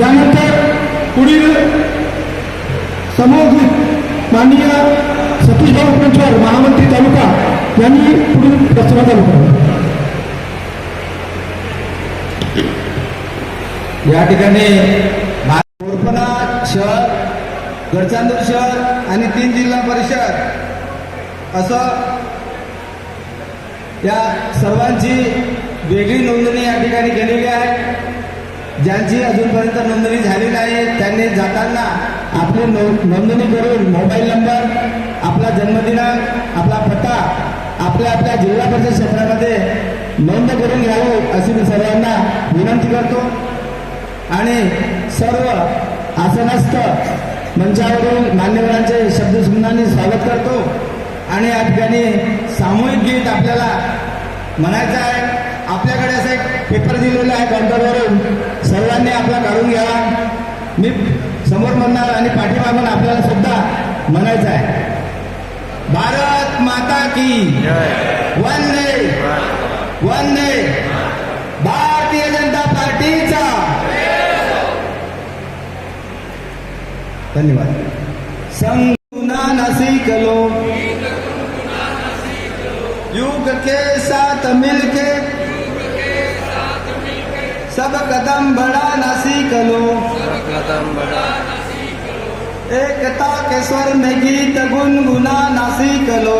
यानंतर पुढील समूह माननीय सतीशभाऊ पंचवार महामंत्री तालुका यांनी पुढील प्रस्ताव चालू करावा या ठिकाणी कोरपणा शहर गडचांदूर शहर आणि तीन जिल्हा परिषद असं या सर्वांची वेगळी नोंदणी या ठिकाणी केलेली आहे. ज्यांची अजूनपर्यंत नोंदणी झाली नाही त्यांनी जाताना आपली नोंदणी करून मोबाईल नंबर आपला जन्मदिनांक आपला पत्ता आपल्या आपल्या जिल्हा परिषद क्षेत्रामध्ये नोंद करून घ्यावी अशी मी सर्वांना विनंती करतो. आणि सर्व आसनस्थ मंचावरील मान्यवरांचे शब्दसुमनाने स्वागत करतो. आणि या ठिकाणी सामूहिक गीत आपल्याला म्हणायचं आहे. पेपर दिलेला आहे काउंटरवरून सर्वांनी आपला काढून घ्यावा मी समोर म्हणणार आणि पाठीमागून आपल्याला सुद्धा म्हणायचं आहे. भारत माता की. वंदे. वंदे. भारतीय जनता पार्टीचा. धन्यवाद. संगुना नसीकलो युग के साथ मिलके सब कदम बढ़ा नसीकलो एकता के स्वर में गीत गुनगुना नासीकलो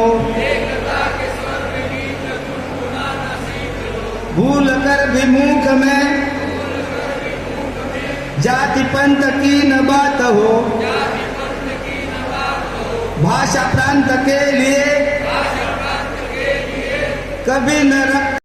भूल कर भी मुख में। जाति पंथ की न बात हो। भाषा प्रांत के लिए। कभी न रख